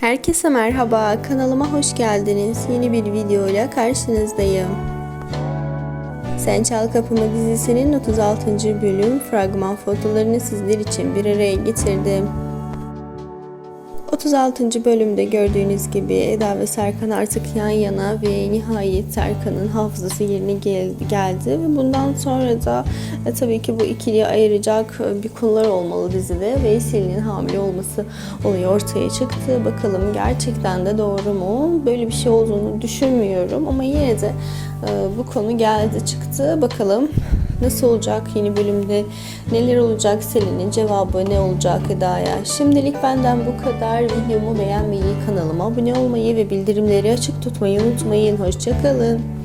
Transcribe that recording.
Herkese merhaba, kanalıma hoş geldiniz. Yeni bir videoyla karşınızdayım. Sen Çal Kapımı dizisinin 36. bölüm fragman fotolarını sizler için bir araya getirdim. 36. bölümde gördüğünüz gibi Eda ve Serkan artık yan yana ve nihayet Serkan'ın hafızası yerine geldi, ve bundan sonra da e, tabii ki bu ikiliyi ayıracak e, bir konular olmalı dizide. Veysel'in hamile olması olayı ortaya çıktı. Bakalım gerçekten de doğru mu? Böyle bir şey olduğunu düşünmüyorum ama yine de e, bu konu geldi çıktı. Bakalım Nasıl olacak yeni bölümde? Neler olacak? Selin'in cevabı ne olacak Eda'ya? Şimdilik benden bu kadar. Videomu beğenmeyi, kanalıma abone olmayı ve bildirimleri açık tutmayı unutmayın. Hoşçakalın.